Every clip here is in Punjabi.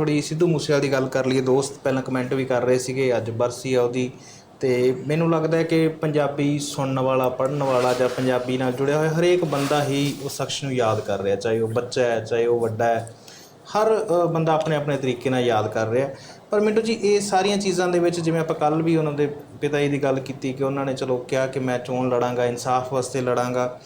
ਥੋੜੀ ਸਿੱਧੂ ਮੂਸੇਵਾਲੇ ਦੀ ਗੱਲ ਕਰ ਲਈਏ, ਦੋਸਤ ਪਹਿਲਾਂ ਕਮੈਂਟ ਵੀ ਕਰ ਰਹੇ ਸੀਗੇ, ਅੱਜ ਬਰਸੀ ਆ ਉਹਦੀ। ਤੇ ਮੈਨੂੰ ਲੱਗਦਾ ਹੈ ਕਿ ਪੰਜਾਬੀ ਸੁਣਨ ਵਾਲਾ, ਪੜ੍ਹਨ ਵਾਲਾ ਜਾਂ ਪੰਜਾਬੀ ਨਾਲ ਜੁੜਿਆ ਹੋਇਆ ਹਰੇਕ ਬੰਦਾ ਹੀ ਉਸ ਸ਼ਖਸ ਨੂੰ ਯਾਦ ਕਰ ਰਿਹਾ, ਚਾਹੇ ਉਹ ਬੱਚਾ ਹੈ, ਚਾਹੇ ਉਹ ਵੱਡਾ ਹੈ। ਹਰ ਬੰਦਾ ਆਪਣੇ ਆਪਣੇ ਤਰੀਕੇ ਨਾਲ ਯਾਦ ਕਰ ਰਿਹਾ। ਪਰ ਮਿੰਟੂ ਜੀ, ਇਹ ਸਾਰੀਆਂ ਚੀਜ਼ਾਂ ਦੇ ਵਿੱਚ ਜਿਵੇਂ ਆਪਾਂ ਕੱਲ ਵੀ ਉਹਨਾਂ ਦੇ ਪਿਤਾ ਜੀ ਦੀ ਗੱਲ ਕੀਤੀ ਕਿ ਉਹਨਾਂ ਨੇ ਚਲੋ ਕਿਹਾ ਕਿ ਮੈਂ ਚੋਣ ਲੜਾਂਗਾ, ਇਨਸਾਫ ਵਾਸਤੇ ਲੜਾਂਗਾ।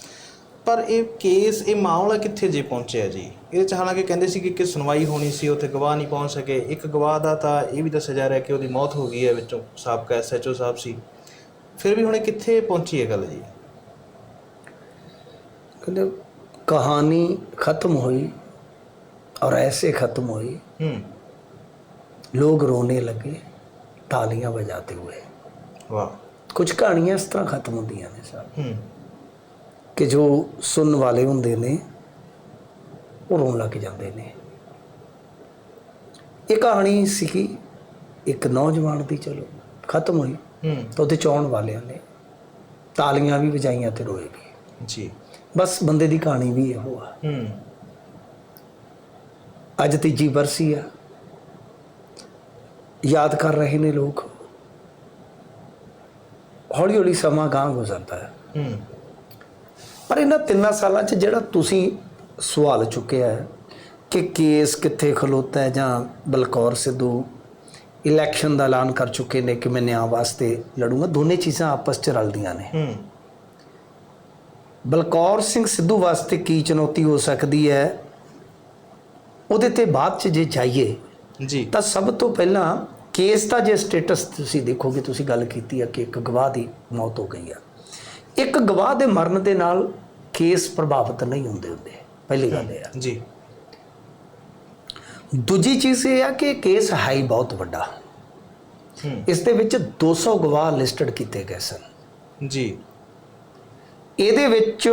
ਪਰ ਇਹ ਕੇਸ ਇਹ ਮਾਮਲਾ ਕਿੱਥੇ ਜੇ ਪਹੁੰਚਿਆ ਜੀ ਇਹ 'ਚ ਹਾਲਾਂਕਿ ਕਹਿੰਦੇ ਸੀ ਕਿ ਕਿ ਸੁਣਵਾਈ ਹੋਣੀ ਸੀ ਉੱਥੇ ਗਵਾਹ ਨਹੀਂ ਪਹੁੰਚ ਸਕੇ ਇੱਕ ਗਵਾਹ ਦਾ ਤਾਂ ਇਹ ਵੀ ਦੱਸਿਆ ਜਾ ਰਿਹਾ ਕਿ ਉਹਦੀ ਮੌਤ ਹੋ ਗਈ ਹੈ ਵਿੱਚੋਂ ਸਾਬਕਾ ਐਸਐਚਓ ਸਾਹਿਬ ਸੀ ਫਿਰ ਵੀ ਹੁਣ ਇਹ ਕਿੱਥੇ ਪਹੁੰਚੀ ਹੈ ਗੱਲ ਜੀ कहते कहानी खत्म हुई और ऐसे खत्म हुई ਹੂੰ लोग रोने लगे तालियां बजाते हुए ਵਾਹ ਕੁਝ ਕਹਾਣੀਆਂ ਇਸ ਤਰ੍ਹਾਂ ਖਤਮ ਹੁੰਦੀਆਂ ਨੇ ਸਾਹਿਬ ਹੂੰ ਕਿ ਜੋ ਸੁਣਨ ਵਾਲੇ ਹੁੰਦੇ ਨੇ ਉਹ ਰੋਣ ਲੱਗ ਜਾਂਦੇ ਨੇ। ਇਹ ਕਹਾਣੀ ਸੀ ਇੱਕ ਨੌਜਵਾਨ ਦੀ ਚਲੋ ਖਤਮ ਹੋਈ। ਹੂੰ। ਤਾਂ ਉਹਦੇ ਚਾਹਣ ਵਾਲਿਆਂ ਨੇ ਤਾਲੀਆਂ ਵੀ ਵਜਾਈਆਂ ਤੇ ਰੋਏ ਵੀ। ਜੀ। ਬਸ ਬੰਦੇ ਦੀ ਕਹਾਣੀ ਵੀ ਇਹੋ ਆ। ਹੂੰ। ਅੱਜ ਤੀਜੀ ਬਰਸੀ ਆ। ਯਾਦ ਕਰ ਰਹੇ ਨੇ ਲੋਕ। ਹੌਲੀ ਹੌਲੀ ਸਮਾਂ ਗਾਂ ਗੁਜ਼ਰਦਾ ਹੈ। ਹੂੰ। ਪਰ ਇਹਨਾਂ ਤਿੰਨਾਂ ਸਾਲਾਂ 'ਚ ਜਿਹੜਾ ਤੁਸੀਂ ਸਵਾਲ ਚੁੱਕਿਆ ਹੈ ਕਿ ਕੇਸ ਕਿੱਥੇ ਖਲੋਤਾ ਹੈ ਜਾਂ ਬਲਕੌਰ ਸਿੱਧੂ ਇਲੈਕਸ਼ਨ ਦਾ ਐਲਾਨ ਕਰ ਚੁੱਕੇ ਨੇ ਕਿ ਮੈਂ ਨਿਆਂ ਵਾਸਤੇ ਲੜੂੰਗਾ ਦੋਨੇ ਚੀਜ਼ਾਂ ਆਪਸ 'ਚ ਰਲਦੀਆਂ ਨੇ। ਹੂੰ। ਬਲਕੌਰ ਸਿੰਘ ਸਿੱਧੂ ਵਾਸਤੇ ਕੀ ਚੁਣੌਤੀ ਹੋ ਸਕਦੀ ਹੈ? ਉਹਦੇ ਤੇ ਬਾਅਦ 'ਚ ਜੇ ਜਾਈਏ ਜੀ। ਤਾਂ ਸਭ ਤੋਂ ਪਹਿਲਾਂ ਕੇਸ ਦਾ ਜੇ ਸਟੇਟਸ ਤੁਸੀਂ ਦੇਖੋਗੇ ਤੁਸੀਂ ਗੱਲ ਕੀਤੀ ਹੈ ਕਿ ਇੱਕ ਗਵਾਹ ਦੀ ਮੌਤ ਹੋ ਗਈ ਆ ਇੱਕ ਗਵਾਹ ਦੇ ਮਰਨ ਦੇ ਨਾਲ ਕੇਸ ਪ੍ਰਭਾਵਿਤ ਨਹੀਂ ਹੁੰਦੇ ਹੁੰਦੇ। ਪਹਿਲੀ ਗੱਲ ਇਹ ਆ। ਜੀ। ਦੂਜੀ ਚੀਜ਼ ਇਹ ਆ ਕਿ ਕੇਸ ਹੈ ਹੀ ਬਹੁਤ ਵੱਡਾ। ਇਸ ਦੇ ਵਿੱਚ 200 ਗਵਾਹ ਲਿਸਟਡ ਕੀਤੇ ਗਏ ਸਨ। ਜੀ। ਇਹਦੇ ਵਿੱਚ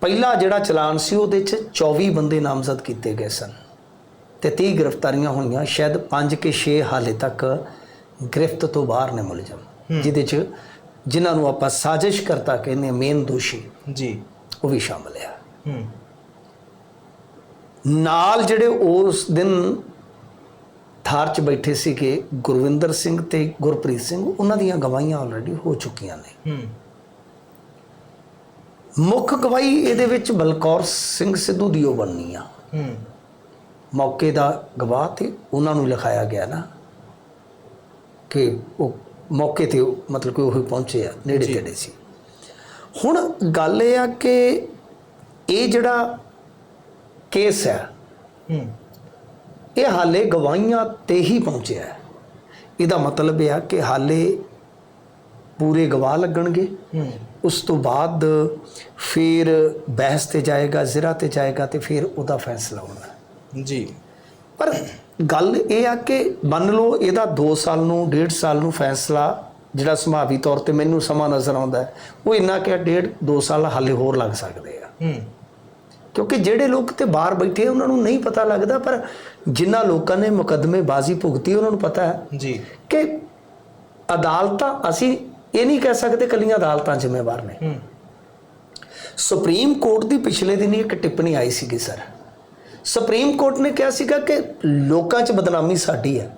ਪਹਿਲਾ ਜਿਹੜਾ ਚਲਾਨ ਸੀ ਉਹਦੇ 'ਚ 24 ਬੰਦੇ ਨਾਮਜ਼ਦ ਕੀਤੇ ਗਏ ਸਨ ਤੇ 30 ਗ੍ਰਿਫਤਾਰੀਆਂ ਹੋਈਆਂ। ਸ਼ਾਇਦ 5 ਕੇ 6 ਹਾਲੇ ਤੱਕ ਗ੍ਰਿਫਤ ਤੋਂ ਬਾਹਰ ਨੇ ਮੁਲਜ਼ਮ ਜਿਹਦੇ 'ਚ ਜਿਨ੍ਹਾਂ ਨੂੰ ਆਪਾਂ ਸਾਜ਼ਿਸ਼ ਕਰਤਾ ਕਹਿੰਦੇ ਮੇਨ ਦੋਸ਼ੀ ਜੀ। ਉਹ ਵੀ ਸ਼ਾਮਲ ਆ। ਹੂੰ। ਨਾਲ ਜਿਹੜੇ ਉਸ ਦਿਨ ਥਾਰ 'ਚ ਬੈਠੇ ਸੀਗੇ ਗੁਰਵਿੰਦਰ ਸਿੰਘ ਤੇ ਗੁਰਪ੍ਰੀਤ ਸਿੰਘ ਉਹਨਾਂ ਦੀਆਂ ਗਵਾਹੀਆਂ ਆਲਰੇਡੀ ਹੋ ਚੁੱਕੀਆਂ ਨੇ। ਹੂੰ। ਮੁੱਖ ਗਵਾਹੀ ਇਹਦੇ ਵਿੱਚ ਬਲਕੌਰ ਸਿੰਘ ਸਿੱਧੂ ਦੀ ਉਹ ਬਣਨੀ ਆ। ਹੂੰ। ਮੌਕੇ ਦਾ ਗਵਾਹ ਤੇ ਉਹਨਾਂ ਨੂੰ ਲਿਖਾਇਆ ਗਿਆ ਨਾ ਕਿ ਉਹ ਮੌਕੇ ਤੇ ਮਤਲਬ ਕਿ ਉਹ ਪਹੁੰਚੇ ਆ ਨੇੜੇ। ਤੇੜੇ ਸੀ। ਹੁਣ ਗੱਲ ਇਹ ਆ ਕਿ ਇਹ ਜਿਹੜਾ ਕੇਸ ਹੈ ਹੂੰ। ਇਹ ਹਾਲੇ ਗਵਾਹੀਆਂ ਤੇ ਹੀ ਪਹੁੰਚਿਆ ਹੈ। ਇਹਦਾ ਮਤਲਬ ਇਹ ਆ ਕਿ ਹਾਲੇ ਪੂਰੇ ਗਵਾਹ ਲੱਗਣਗੇ। ਹੂੰ। ਉਸ ਤੋਂ ਬਾਅਦ ਫਿਰ ਬਹਿਸ ਤੇ ਜਾਏਗਾ ਜ਼ਿਰਾ ਤੇ ਜਾਏਗਾ ਤੇ ਫਿਰ ਉਹਦਾ ਫੈਸਲਾ ਹੋਣਾ। ਜੀ। ਪਰ ਗੱਲ ਇਹ ਆ ਕਿ ਮੰਨ ਲਓ ਇਹਦਾ 2 ਸਾਲ ਨੂੰ 1.5 ਸਾਲ ਨੂੰ ਫੈਸਲਾ ਜਿਹੜਾ ਸੰਭਾਵੀ ਤੌਰ ਤੇ ਮੈਨੂੰ ਸਮਾਂ ਨਜ਼ਰ ਆਉਂਦਾ ਉਹ ਇੰਨਾ ਕਿ 1.5 2 ਸਾਲ ਹਾਲੇ ਹੋਰ ਲੱਗ ਸਕਦੇ ਆ। ਹੂੰ। ਕਿਉਂਕਿ ਜਿਹੜੇ ਲੋਕ ਤੇ ਬਾਹਰ ਬੈਠੇ ਉਹਨਾਂ ਨੂੰ ਨਹੀਂ ਪਤਾ ਲੱਗਦਾ ਪਰ ਜਿਨ੍ਹਾਂ ਲੋਕਾਂ ਨੇ ਮੁਕੱਦਮੇ ਬਾਜ਼ੀ ਭੁਗਤੀ ਉਹਨਾਂ ਨੂੰ ਪਤਾ ਹੈ ਜੀ। ਕਿ ਅਦਾਲਤਾਂ ਅਸੀਂ ਇਹ ਨਹੀਂ ਕਹਿ ਸਕਦੇ ਕੱਲੀਆਂ ਅਦਾਲਤਾਂ ਜ਼ਿੰਮੇਵਾਰ ਨੇ। ਸੁਪਰੀਮ ਕੋਰਟ ਦੀ ਪਿਛਲੇ ਦਿਨ ਇੱਕ ਟਿੱਪਣੀ ਆਈ ਸੀਗੀ ਸਰ। ਸੁਪਰੀਮ ਕੋਰਟ ਨੇ ਕਿਹਾ ਸੀਗਾ ਕਿ ਲੋਕਾਂ 'ਚ ਬਦਨਾਮੀ ਸਾਡੀ ਹੈ।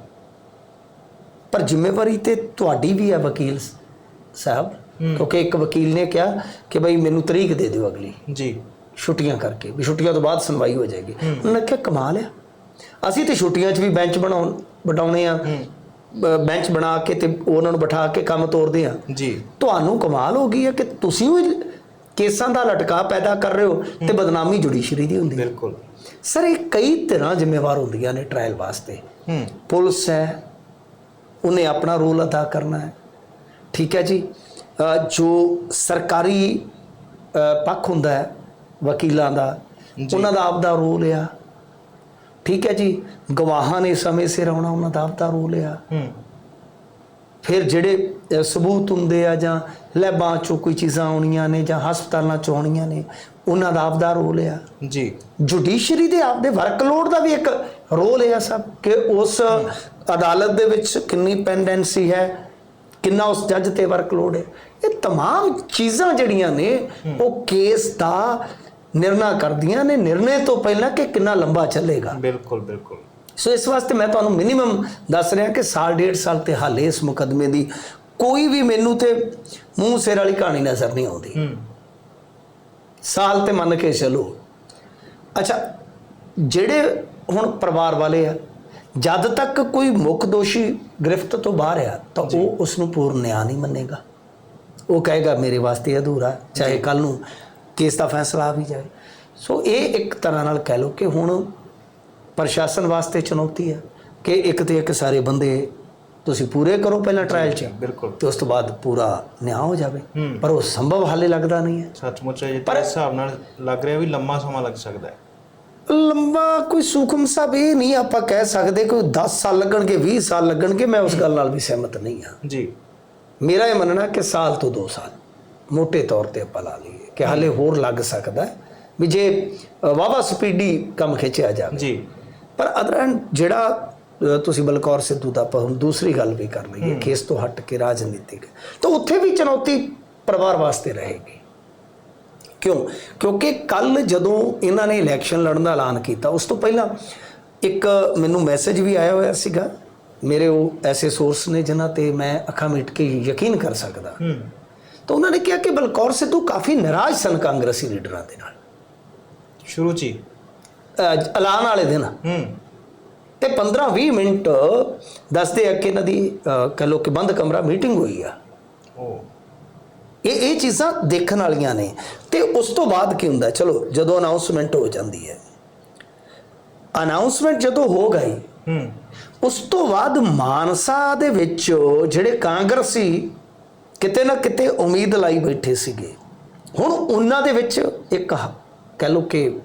ਪਰ ਜ਼ਿੰਮੇਵਾਰੀ ਤੇ ਤੁਹਾਡੀ ਵੀ ਹੈ ਵਕੀਲ ਸਾਹਿਬ। ਕਿਉਂਕਿ ਇੱਕ ਵਕੀਲ ਨੇ ਕਿਹਾ ਕਿ ਭਾਈ ਮੈਨੂੰ ਤਰੀਕ ਦੇ ਦਿਓ ਅਗਲੀ। ਜੀ। ਛੁੱਟੀਆਂ ਕਰਕੇ ਵੀ ਛੁੱਟੀਆਂ ਤੋਂ ਬਾਅਦ ਸੁਣਵਾਈ ਹੋ ਜਾਏਗੀ। ਉਹਨਾਂ ਨੇ ਕਿਹਾ ਕਮਾਲ ਆ ਅਸੀਂ ਤੇ ਛੁੱਟੀਆਂ 'ਚ ਵੀ ਬੈਂਚ ਬਣਾਉਣ ਬਿਠਾਉਣੇ ਆ। ਬੈਂਚ ਬਣਾ ਕੇ ਤੇ ਉਹਨਾਂ ਨੂੰ ਬਿਠਾ ਕੇ ਕੰਮ ਤੋਰਦੇ ਆ। ਜੀ। ਤੁਹਾਨੂੰ ਕਮਾਲ ਹੋ ਗਈ ਹੈ ਕਿ ਤੁਸੀਂ ਵੀ ਕੇਸਾਂ ਦਾ ਲਟਕਾ ਪੈਦਾ ਕਰ ਰਹੇ ਹੋ ਤੇ ਬਦਨਾਮੀ ਜੁਡੀਸ਼ਰੀ ਦੀ ਹੁੰਦੀ ਹੈ। ਬਿਲਕੁਲ। ਸਰ ਇਹ ਕਈ ਤਰ੍ਹਾਂ ਜ਼ਿੰਮੇਵਾਰ ਹੁੰਦੀਆਂ ਨੇ ਟ੍ਰਾਇਲ ਵਾਸਤੇ। ਹੂੰ। ਪੁਲਿਸ ਹੈ ਉਹਨੇ ਆਪਣਾ ਰੋਲ ਅਦਾ ਕਰਨਾ ਹੈ। ਠੀਕ ਹੈ ਜੀ? ਜੋ ਸਰਕਾਰੀ ਪੱਖ ਹੁੰਦਾ ਹੈ ਵਕੀਲਾਂ ਦਾ ਉਹਨਾਂ ਦਾ ਆਪਦਾ ਰੋਲ ਆ। ਠੀਕ ਹੈ ਜੀ? ਗਵਾਹਾਂ ਨੇ ਸਮੇਂ ਸਿਰ ਆਉਣਾ ਉਹਨਾਂ ਦਾ ਆਪਦਾ ਰੋਲ ਆ। ਹੂੰ। ਫਿਰ ਜਿਹੜੇ ਸਬੂਤ ਹੁੰਦੇ ਆ ਜਾਂ ਲੈਬਾਂ ਚੋਂ ਕੋਈ ਚੀਜ਼ਾਂ ਆਉਣੀਆਂ ਨੇ ਜਾਂ ਹਸਪਤਾਲਾਂ ਚੋਂ ਆਉਣੀਆਂ ਨੇ ਉਹਨਾਂ ਦਾ ਆਪਦਾ ਰੋਲ ਆ ਜੀ ਜੁਡੀਸ਼ਰੀ ਦੇ ਆਪਦੇ ਵਰਕਲੋਡ ਦਾ ਵੀ ਇੱਕ ਰੋਲ ਹੈ ਸਭ ਕਿ ਉਸ ਅਦਾਲਤ ਦੇ ਵਿੱਚ ਕਿੰਨੀ ਪੈਂਡੈਂਸੀ ਹੈ ਕਿੰਨਾ ਉਸ ਜੱਜ ਤੇ ਵਰਕਲੋਡ ਹੈ ਇਹ तमाम ਚੀਜ਼ਾਂ ਜਿਹੜੀਆਂ ਨੇ ਉਹ ਕੇਸ ਦਾ ਨਿਰਣਾ ਕਰਦੀਆਂ ਨੇ ਨਿਰਣੇ ਤੋਂ ਪਹਿਲਾਂ ਕਿ ਕਿੰਨਾ ਲੰਬਾ ਚੱਲੇਗਾ ਬਿਲਕੁਲ ਬਿਲਕੁਲ ਸੋ ਇਸ ਵਾਸਤੇ ਮੈਂ ਤੁਹਾਨੂੰ ਮਿਨੀਮਮ ਦੱਸ ਰਿਹਾ ਕਿ ਸਾਲ ਡੇਢ ਸਾਲ ਤੇ ਹਾਲੇ ਇਸ ਮੁਕਦਮੇ ਦੀ ਕੋਈ ਵੀ ਮੈਨੂੰ ਤੇ ਮੂੰਹ ਸਿਰ ਵਾਲੀ ਕਹਾਣੀ ਨਜ਼ਰ ਨਹੀਂ ਆਉਂਦੀ ਹੂੰ ਸਾਲ ਤੇ ਮੰਨ ਕੇ ਚਲੋ। ਅੱਛਾ ਜਿਹੜੇ ਹੁਣ ਪਰਿਵਾਰ ਵਾਲੇ ਆ ਜਦ ਤੱਕ ਕੋਈ ਮੁੱਖ ਦੋਸ਼ੀ ਗ੍ਰਿਫਤ ਤੋਂ ਬਾਹਰ ਆ ਤਾਂ ਉਹ ਉਸ ਨੂੰ ਪੂਰਨ ਨਿਆਂ ਨਹੀਂ ਮੰਨੇਗਾ। ਉਹ ਕਹੇਗਾ ਮੇਰੇ ਵਾਸਤੇ ਅਧੂਰਾ ਚਾਹੇ ਕੱਲ ਨੂੰ ਕੇਸ ਦਾ ਫੈਸਲਾ ਆ ਵੀ ਜਾਏ। ਸੋ ਇਹ ਇੱਕ ਤਰ੍ਹਾਂ ਨਾਲ ਕਹਿ ਲਓ ਕਿ ਹੁਣ ਪ੍ਰਸ਼ਾਸਨ ਵਾਸਤੇ ਚੁਣੌਤੀ ਹੈ ਕਿ ਇੱਕ ਤੇ ਇੱਕ ਸਾਰੇ ਬੰਦੇ ਤੁਸੀਂ ਪੂਰੇ ਕਰੋ ਪਹਿਲਾਂ ਟ੍ਰਾਇਲ 'ਚ। ਬਿਲਕੁਲ। ਤੇ ਉਸ ਤੋਂ ਬਾਅਦ ਪੂਰਾ ਨਿਆਂ ਹੋ ਜਾਵੇ। ਪਰ ਉਹ ਸੰਭਵ ਹਾਲੇ ਲੱਗਦਾ ਨਹੀਂ ਹੈ। ਸੱਚਮੁੱਚ ਇਹ ਤਾਂ ਇਸ ਹਿਸਾਬ ਨਾਲ ਲੱਗ ਰਿਹਾ ਵੀ ਲੰਮਾ ਸਮਾਂ ਲੱਗ ਸਕਦਾ ਹੈ। ਲੰਬਾ ਕੋਈ ਸੂਖਮ ਸਾਹਿਬ ਇਹ ਨਹੀਂ ਆਪਾਂ ਕਹਿ ਸਕਦੇ ਕੋਈ 10 ਸਾਲ ਲੱਗਣਗੇ 20 ਸਾਲ ਲੱਗਣਗੇ ਮੈਂ ਉਸ ਗੱਲ ਨਾਲ ਵੀ ਸਹਿਮਤ ਨਹੀਂ ਹਾਂ। ਜੀ। ਮੇਰਾ ਇਹ ਮੰਨਣਾ ਕਿ ਸਾਲ ਤੋਂ 2 ਸਾਲ ਮੋٹے ਤੌਰ ਤੇ ਆਪਾਂ ਲਾ ਲਈਏ ਕਿ ਹਾਲੇ ਹੋਰ ਲੱਗ ਸਕਦਾ ਵੀ ਜੇ ਵਾਵਾ ਸਪੀਡੀ ਕੰਮ ਖਿੱਚਿਆ ਜਾਵੇ। ਜੀ। ਪਰ ਅਦਰਨ ਜਿਹੜਾ ਤੁਸੀਂ ਬਲਕੌਰ ਸਿੱਧੂ ਦਾ ਆਪਾਂ ਹੁਣ ਦੂਸਰੀ ਗੱਲ ਵੀ ਕਰ ਲਈਏ ਕੇਸ ਤੋਂ ਹਟ ਕੇ ਰਾਜਨੀਤਿਕ। ਤਾਂ ਉੱਥੇ ਵੀ ਚੁਣੌਤੀ ਪਰਿਵਾਰ ਵਾਸਤੇ ਰਹੇਗੀ। ਕਿਉਂ? ਕਿਉਂਕਿ ਕੱਲ ਜਦੋਂ ਇਹਨਾਂ ਨੇ ਇਲੈਕਸ਼ਨ ਲੜਨ ਦਾ ਐਲਾਨ ਕੀਤਾ ਉਸ ਤੋਂ ਪਹਿਲਾਂ ਇੱਕ ਮੈਨੂੰ ਮੈਸੇਜ ਵੀ ਆਇਆ ਹੋਇਆ ਸੀਗਾ। ਮੇਰੇ ਉਹ ਐਸੇ ਸੋਰਸ ਨੇ ਜਿਨ੍ਹਾਂ ਤੇ ਮੈਂ ਅੱਖਾਂ ਮੀਟ ਕੇ ਯਕੀਨ ਕਰ ਸਕਦਾ। ਤਾਂ ਉਹਨਾਂ ਨੇ ਕਿਹਾ ਕਿ ਬਲਕੌਰ ਸਿੱਧੂ ਕਾਫੀ ਨਾਰਾਜ਼ ਸਨ ਕਾਂਗਰਸੀ ਲੀਡਰਾਂ ਦੇ ਨਾਲ। ਸ਼ੁਰੂ ਚ ਐਲਾਨ ਵਾਲੇ ਦਿਨ। ਹੂੰ। ਤੇ 15-20 ਮਿੰਟ ਦੱਸਦੇ ਆ ਕਿ ਇਹਨਾਂ ਦੀ ਕਹਿ ਲਓ ਕਿ ਬੰਦ ਕਮਰਾ ਮੀਟਿੰਗ ਹੋਈ ਆ। ਇਹ ਇਹ ਚੀਜ਼ਾਂ ਦੇਖਣ ਵਾਲੀਆਂ ਨੇ। ਤੇ ਉਸ ਤੋਂ ਬਾਅਦ ਕੀ ਹੁੰਦਾ? ਚਲੋ ਜਦੋਂ ਅਨਾਉਂਸਮੈਂਟ ਹੋ ਜਾਂਦੀ ਹੈ। ਅਨਾਉਂਸਮੈਂਟ ਜਦੋਂ ਹੋ ਗਈ ਹੂੰ। ਉਸ ਤੋਂ ਬਾਅਦ ਮਾਨਸਾ ਦੇ ਵਿੱਚ ਜਿਹੜੇ ਕਾਂਗਰਸੀ ਕਿਤੇ ਨਾ ਕਿਤੇ ਉਮੀਦ ਲਾਈ ਬੈਠੇ ਸੀਗੇ। ਹੁਣ ਉਹਨਾਂ ਦੇ ਵਿੱਚ ਇੱਕ ਕਹਿ ਲਓ ਕਿ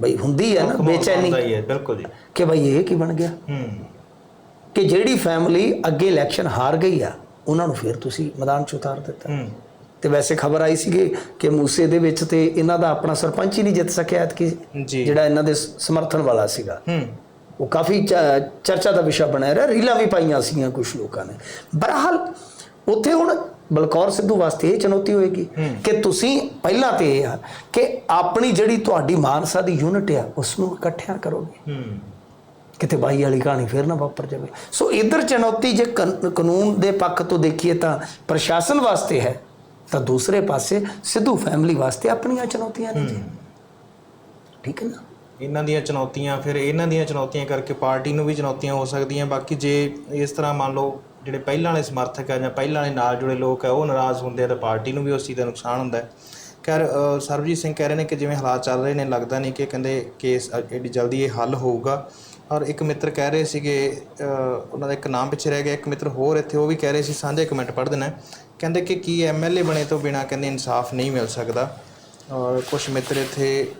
ਬਈ ਹੁੰਦੀ ਹੈ ਨਾ ਬੇਚੈਨੀ। ਹੁੰਦਾ ਹੀ ਬਿਲਕੁਲ ਜੀ। ਕਿ ਬਈ ਇਹ ਕੀ ਬਣ ਗਿਆ? ਹੂੰ। ਕਿ ਜਿਹੜੀ ਫੈਮਿਲੀ ਅੱਗੇ ਇਲੈਕਸ਼ਨ ਹਾਰ ਗਈ ਆ ਉਹਨਾਂ ਨੂੰ ਫਿਰ ਤੁਸੀਂ ਮੈਦਾਨ 'ਚ ਉਤਾਰ ਦਿੱਤਾ। ਹੂੰ। ਤੇ ਵੈਸੇ ਖਬਰ ਆਈ ਸੀਗੀ ਕਿ ਮੂਸੇ ਦੇ ਵਿੱਚ ਤੇ ਇਹਨਾਂ ਦਾ ਆਪਣਾ ਸਰਪੰਚ ਹੀ ਨਹੀਂ ਜਿੱਤ ਸਕਿਆ ਐਤਕੀ ਜਿਹੜਾ ਇਹਨਾਂ ਦੇ ਸਮਰਥਨ ਵਾਲਾ ਸੀਗਾ। ਹੂੰ। ਉਹ ਕਾਫੀ ਚਰਚਾ ਦਾ ਵਿਸ਼ਾ ਬਣਿਆ ਰਿਹਾ ਰੀਲਾਂ ਵੀ ਪਾਈਆਂ ਸੀਗੀਆਂ ਕੁਝ ਲੋਕਾਂ ਨੇ। ਬਹਰਹਾਲ ਉੱਥੇ ਹੁਣ ਬਲਕੌਰ ਸਿੱਧੂ ਵਾਸਤੇ ਇਹ ਚੁਣੌਤੀ ਹੋਏਗੀ ਕਿ ਤੁਸੀਂ ਪਹਿਲਾਂ ਤੇ ਇਹ ਆ ਕਿ ਆਪਣੀ ਜਿਹੜੀ ਤੁਹਾਡੀ ਮਾਨਸਾ ਦੀ ਯੂਨਿਟ ਆ ਉਸ ਨੂੰ ਇਕੱਠਿਆਂ ਕਰੋਗੇ। ਕਿਤੇ ਬਾਈ ਵਾਲੀ ਕਹਾਣੀ ਫੇਰ ਨਾ ਵਾਪਰ ਜਾਵੇ। ਸੋ ਇਧਰ ਚੁਣੌਤੀ ਜੇ ਕਨ- ਕਾਨੂੰਨ ਦੇ ਪੱਖ ਤੋਂ ਦੇਖੀਏ ਤਾਂ ਪ੍ਰਸ਼ਾਸਨ ਵਾਸਤੇ ਹੈ ਤਾਂ ਦੂਸਰੇ ਪਾਸੇ ਸਿੱਧੂ ਫੈਮਿਲੀ ਵਾਸਤੇ ਆਪਣੀਆਂ ਚੁਣੌਤੀਆਂ ਨੇ ਜੀ। ਠੀਕ ਹੈ ਨਾ? ਇਹਨਾਂ ਦੀਆਂ ਚੁਣੌਤੀਆਂ ਫਿਰ ਇਹਨਾਂ ਦੀਆਂ ਚੁਣੌਤੀਆਂ ਕਰਕੇ ਪਾਰਟੀ ਨੂੰ ਵੀ ਚੁਣੌਤੀਆਂ ਹੋ ਸਕਦੀਆਂ। ਬਾਕੀ ਜੇ ਇਸ ਤਰ੍ਹਾਂ ਮੰਨ ਲਓ ਜਿਹੜੇ ਪਹਿਲਾਂ ਵਾਲੇ ਸਮਰਥਕ ਆ ਜਾਂ ਪਹਿਲਾਂ ਵਾਲੇ ਨਾਲ ਜੁੜੇ ਲੋਕ ਆ, ਉਹ ਨਾਰਾਜ਼ ਹੁੰਦੇ ਆ ਤਾਂ ਪਾਰਟੀ ਨੂੰ ਵੀ ਉਸ ਚੀਜ਼ ਦਾ ਨੁਕਸਾਨ ਹੁੰਦਾ ਹੈ। ਖੈਰ ਸਰਬਜੀਤ ਸਿੰਘ ਕਹਿ ਰਹੇ ਨੇ ਕਿ ਜਿਵੇਂ ਹਾਲਾਤ ਚੱਲ ਰਹੇ ਨੇ, ਲੱਗਦਾ ਨਹੀਂ ਕਿ ਕਹਿੰਦੇ ਕੇਸ ਅ- ਐਡੀ ਜਲਦੀ ਇਹ ਹੱਲ ਹੋਊਗਾ। ਔਰ ਇੱਕ ਮਿੱਤਰ ਕਹਿ ਰਹੇ ਸੀਗੇ ਉਹਨਾਂ ਦਾ ਇੱਕ ਨਾਮ ਪਿੱਛੇ ਰਹਿ ਗਿਆ, ਇੱਕ ਮਿੱਤਰ ਹੋਰ ਇੱਥੇ, ਉਹ ਵੀ ਕਹਿ ਰਹੇ ਸੀ, ਸਾਂਝੇ ਕਮੈਂਟ ਪੜ੍ਹ ਦੇਣਾ ਕਹਿੰਦੇ ਕਿ ਕੀ ਐਮਐਲਏ ਬਣੇ ਤੋਂ ਬਿਨਾ ਕਹਿੰਦੇ ਇਨਸਾਫ ਨਹੀਂ ਮਿਲ ਸਕਦਾ। ਔਰ ਕੁਝ ਮਿੱਤਰ ਇੱਥੇ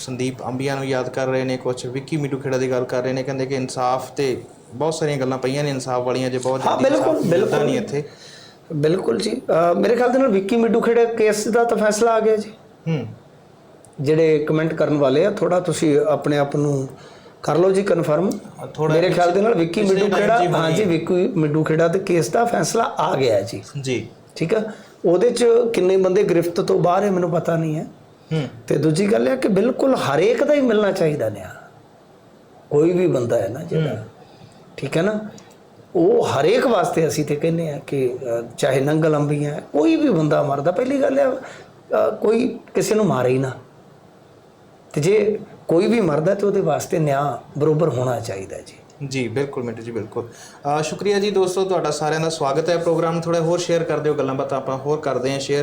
ਸੰਦੀਪ ਅੰਬੀਆਂ ਨੂੰ ਯਾਦ ਕਰ ਰਹੇ ਨੇ ਕੁਝ ਵਿੱਕੀ ਮਿੱਟੂ ਖੇੜਾ ਦੀ ਗੱਲ ਕਰ ਰਹੇ ਨੇ, ਕਹਿੰਦੇ ਕਿ ਇਨਸਾਫ ਤੇ ਬਹੁਤ ਸਾਰੀਆਂ ਗੱਲਾਂ ਪਈਆਂ ਨੇ ਇਨਸਾਫ ਵਾਲੀਆਂ ਜੇ ਬਹੁਤ ਹਾਂ, ਬਿਲਕੁਲ, ਬਿਲਕੁਲ। ਨਹੀਂ ਇੱਥੇ। ਬਿਲਕੁਲ ਜੀ। ਮੇਰੇ ਖਿਆਲ ਦੇ ਨਾਲ ਵਿੱਕੀ ਮਿੱਡੂ ਖੇੜੇ ਕੇਸ ਦਾ ਤਾਂ ਫੈਸਲਾ ਆ ਗਿਆ ਜੀ। ਹੂੰ। ਜਿਹੜੇ ਕਮੈਂਟ ਕਰਨ ਵਾਲੇ ਆ ਥੋੜਾ ਤੁਸੀਂ ਆਪਣੇ ਆਪ ਨੂੰ ਕਰ ਲਓ ਜੀ ਕਨਫਰਮ। ਮੇਰੇ ਖਿਆਲ ਦੇ ਨਾਲ ਵਿੱਕੀ ਮਿੱਡੂ ਖੇੜਾ ਹਾਂਜੀ ਵਿੱਕੀ ਮਿੱਡੂ ਖੇੜਾ ਤੇ ਕੇਸ ਦਾ ਫੈਸਲਾ ਆ ਗਿਆ ਜੀ। ਜੀ। ਠੀਕ ਆ? ਉਹਦੇ ਚ ਕਿੰਨੇ ਬੰਦੇ ਗ੍ਰਿਫਤ ਤੋਂ ਬਾਹਰ ਹੈ ਮੈਨੂੰ ਪਤਾ ਨਹੀਂ ਹੈ। ਹੂੰ। ਤੇ ਦੂਜੀ ਗੱਲ ਇਹ ਕਿ ਬਿਲਕੁਲ ਹਰੇਕ ਦਾ ਹੀ ਮਿਲਣਾ ਚਾਹੀਦਾ ਨਿਆਂ ਕੋਈ ਵੀ ਬੰਦਾ ਹੈ ਨਾ ਜਿਹੜਾ। ਠੀਕ ਹੈ ਨਾ? ਉਹ ਹਰੇਕ ਵਾਸਤੇ ਅਸੀਂ ਤੇ ਕਹਿੰਦੇ ਆ ਕਿ ਚਾਹੇ ਨੰਗਲ ਅੰਬੀਆਂ ਹੈ, ਕੋਈ ਵੀ ਬੰਦਾ ਮਰਦਾ ਪਹਿਲੀ ਗੱਲ ਹੈ ਕੋਈ ਕਿਸੇ ਨੂੰ ਮਾਰੇ ਹੀ ਨਾ। ਤੇ ਜੇ ਕੋਈ ਵੀ ਮਰਦਾ ਤੇ ਉਹਦੇ ਵਾਸਤੇ ਨਿਆਂ ਬਰੋਬਰ ਹੋਣਾ ਚਾਹੀਦਾ ਜੀ। ਜੀ ਬਿਲਕੁਲ ਮਿੰਟੂ ਜੀ ਬਿਲਕੁਲ। ਸ਼ੁਕਰੀਆ ਜੀ ਦੋਸਤੋ ਤੁਹਾਡਾ ਸਾਰਿਆਂ ਦਾ ਸਵਾਗਤ ਹੈ। ਪ੍ਰੋਗਰਾਮ ਥੋੜਾ ਹੋਰ ਸ਼ੇਅਰ ਕਰ ਦਿਓ ਗੱਲਾਂ ਬਾਤਾਂ ਆਪਾਂ ਹੋਰ ਕਰਦੇ ਹਾਂ ਸ਼ੇਅਰ